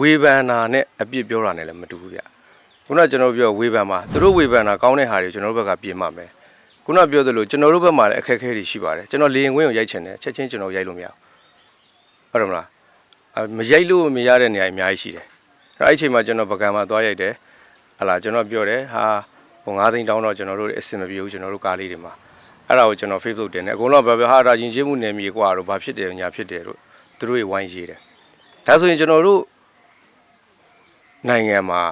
ဝေဖန်တာနဲ့အပြစ်ပြောတာနဲ့လည်းမတူဘူးဗျခုနကကျွန်တော်ပြောဝေဖန်မှာသူတို့ဝေဖန်တာကောင်းတဲ့ဟာတွေကျွန်တော်တို့ဘက်ကပြင်မှမယ်ခုနပြောသလိုကျွန်တော်တို့ဘက်မှာလည်းအခက်အခဲတွေရှိပါတယ်ကျွန်တော်လေရင်ခွင်းကိုရိုက်ချင်တယ်ချက်ချင်းကျွန်တော်ရိုက်လို့မရဘူးဟုတ်တယ်မလားအမရိုက်လို့မရတဲ့နေရာအများကြီးရှိတယ်အဲ့အဲ့အချိန်မှာကျွန်တော်ပကံမှာသွားရိုက်တယ်ဟာလာကျွန်တော်ပြောတယ်ဟာဟို9သိန်းတောင်းတော့ကျွန်တော်တို့အဆင်မပြေဘူးကျွန်တော်တို့ကားလေးတွေမှာအဲ့ဒါကိုကျွန်တော် Facebook တင်တယ်အကုန်လုံးကပြောပြောဟာဒါယဉ်ကျေးမှုနယ်မြေကွာတော့ဘာဖြစ်တယ်ညာဖြစ်တယ်တို့သူတို့တွေဝိုင်းရေးတယ်ဒါဆိုရင်ကျွန်တော်တို့ နိုင်ငံမှာ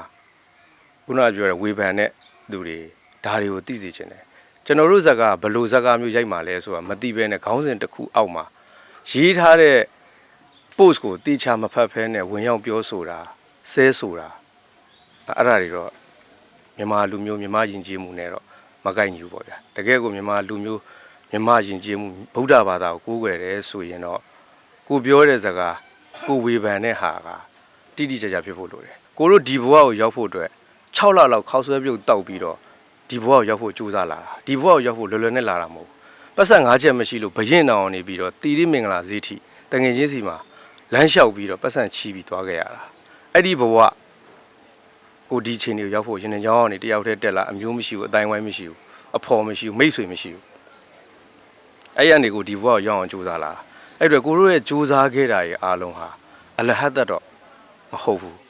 ခုနကပြောတဲ့ဝေဖန်တဲ့သူတွေဒါတွေကိုသိသိချင်တယ်ကျွန်တော်တို့ဇက်ကဘယ်လို့ဇက်ကမျိုးရိုက်မှာလဲဆိုတာမသိဘဲနဲ့ခေါင်းစဉ်တစ်ခုအောက်မှာရေးထားတဲ့ post ကိုတေချာမဖတ်ဖဲနဲ့ဝင်ရောက်ပြောဆိုတာဆဲဆိုတာအဲ့ဒါတွေတော့မြန်မာလူမျိုးမြန်မာယဉ်ကျေးမှုနဲ့တော့မကိုက်ညီဘူးပေါ့ဗျာတကယ်ကိုမြန်မာလူမျိုးမြန်မာယဉ်ကျေးမှုဗုဒ္ဓဘာသာကိုကိုးကွယ်တယ်ဆိုရင်တော့ကိုပြောတဲ့ဇက်ကကိုဝေဖန်တဲ့ဟာကတိတိကျကျဖြစ်ဖို့လိုတယ် ကိုတို့ဒီဘဝကိုရောက်ဖို့အတွက်6လလောက်ခောက်ဆွဲပြုတ်တောက်ပြီးတော့ဒီဘဝကိုရောက်ဖို့ကြိုးစားလာတာဒီဘဝကိုရောက်ဖို့လွယ်လွယ်နဲ့လာတာမဟုတ်ဘူးပတ်ဆက်၅ချက်မရှိလို့ဘရင်တောင်နေပြီးတော့တီရိမင်္ဂလာဈေးထိတငယ်ချင်းစီမှာလမ်းလျှောက်ပြီးတော့ပတ်ဆက်ချီပြီးသွားခဲ့ရတာအဲ့ဒီဘဝကိုဒီချိန်တွေကိုရောက်ဖို့ရင်နှကြောင်းကနေတယောက်တည်းတက်လာအမျိုးမရှိဘူးအတိုင်းဝိုင်းမရှိဘူးအဖော်မရှိဘူးမိတ်ဆွေမရှိဘူးအဲ့ရနေကိုဒီဘဝကိုရောက်အောင်ကြိုးစားလာအဲ့အတော့ကိုတို့ရဲ့ကြိုးစားခဲ့တာရဲ့အားလုံးဟာအလဟတ်တတော့မဟုတ်ဘူး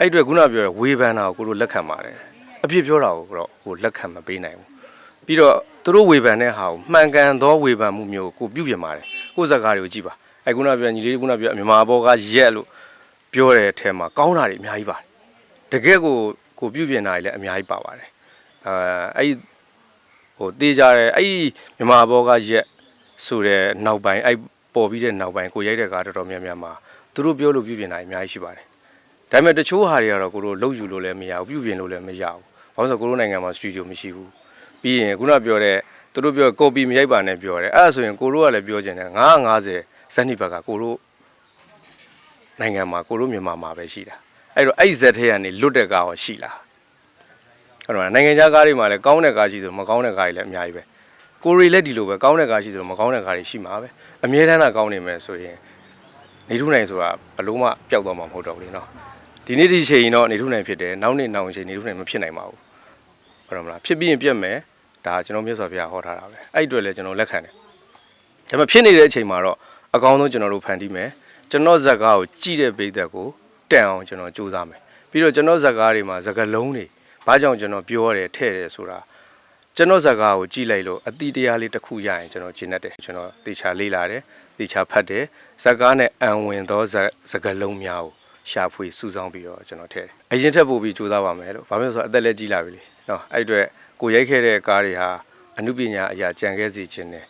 အဲ့အတွေ့ခုနပြောတဲ့ဝေဖန်တာကိုကိုတို့လက်ခံပါတယ်အပြစ်ပြောတာကိုတော့ကိုလက်ခံမပေးနိုင်ဘူးပြီးတော့သူတို့ဝေဖန်တဲ့ဟာကိုမှန်ကန်သောဝေဖန်မှုမျိုးကိုကိုပြုပြင်ပါတယ်ကိုယ်စကားတွေကိုကြည့်ပါအဲ့ခုနပြောညီလေးခုနပြောမြန်မာဘောကရက်လို့ပြောတဲ့အထက်မှာကောင်းတာတွေအများကြီးပါတယ်တကယ်ကိုကိုပြုပြင်တာတွေလည်းအများကြီးပါပါတယ်အဲအဲ့ဒီဟိုတေးကြတဲ့အဲ့ဒီမြန်မာဘောကရက်ဆိုတဲ့နောက်ပိုင်းအဲ့ပေါ်ပြီးတဲ့နောက်ပိုင်းကိုရိုက်တဲ့ကားတော်တော်များများမှာသူတို့ပြောလို့ပြုပြင်တာအများကြီးရှိပါတယ်။ ဒါပေမဲ့တချို့ဟာတွေကတော့ကိုတို့လှုပ်ယူလို့လည်းမရဘူးပြုပြင်လို့လည်းမရဘူး။ဘာလို့လဲဆိုတော့ကိုတို့နိုင်ငံမှာစတူဒီယိုမရှိဘူး။ပြီးရင်ခုနပြောတဲ့သူတို့ပြောကော်ပီမရိုက်ပါနဲ့ပြောတယ်။အဲ့ဒါဆိုရင်ကိုတို့ကလည်းပြောချင်တယ်950ဇက်နိဘက်ကကိုတို့နိုင်ငံမှာကိုတို့မြန်မာမှာပဲရှိတာ။အဲ့တော့အဲ့ဇက်ထဲကနေလွတ်တဲ့ကားရောရှိလား။အဲ့တော့နိုင်ငံခြားကားတွေမှာလည်းကောင်းတဲ့ကားရှိဆိုမကောင်းတဲ့ကားတွေလည်းအများကြီးပဲ။ကိုရီလည်းဒီလိုပဲကောင်းတဲ့ကားရှိဆိုမကောင်းတဲ့ကားတွေရှိမှာပဲ။အမြဲတမ်းသာကောင်းနေမယ်ဆိုရင်နေထုနိုင်ဆိုတာဘလို့မှပျောက်သွားမှာမဟုတ်တော့ဘူးလေနော် ဒီနေ့ဒီချိန်တော့နေထုနိုင်ဖြစ်တယ်နောက်နေ့နောက်ချိန်နေထုနိုင်မဖြစ်နိုင်ပါဘူးဟုတ်တယ်မလားဖြစ်ပြီးရင်ပြက်မယ်ဒါကျွန်တော်မြတ်စွာဘုရားဟောထားတာပဲအဲ့အတွက်လည်းကျွန်တော်လက်ခံတယ်ဒါပေမဲ့ဖြစ်နေတဲ့အချိန်မှာတော့အကောင်းဆုံးကျွန်တော်တို့ဖန်တီးမယ်ကျွန်တော်ဇက်ကားကိုကြည့်တဲ့ပိသက်ကိုတန်အောင်ကျွန်တော်စူးစမ်းမယ်ပြီးတော့ကျွန်တော်ဇက်ကားတွေမှာဇကလုံးတွေဘာကြောင့်ကျွန်တော်ပြောရတယ်ထဲ့တယ်ဆိုတာကျွန်တော်ဇက်ကားကိုကြည့်လိုက်လို့အတိတရားလေးတစ်ခုရရင်ကျွန်တော်ရှင်းတတ်တယ်ကျွန်တော်တေချာလေးလာတယ်တေချာဖတ်တယ်ဇက်ကားနဲ့အံဝင်သောဇက်ဇကလုံးများကို ရှာဖွေစုဆောင်းပြီးတော့ကျွန်တော်ထည့်တယ်အရင်ထက်ပိုပြီးစူးစမ်းပါမယ်လို့ဘာဖြစ်လို့လဲဆိုတော့အသက်လည်းကြီးလာပြီလေနော်အဲ့အတွက်ကိုရိုက်ခဲ့တဲ့ကားတွေဟာအမှုပညာအရာကြံခဲ့စီခြင်းတယ်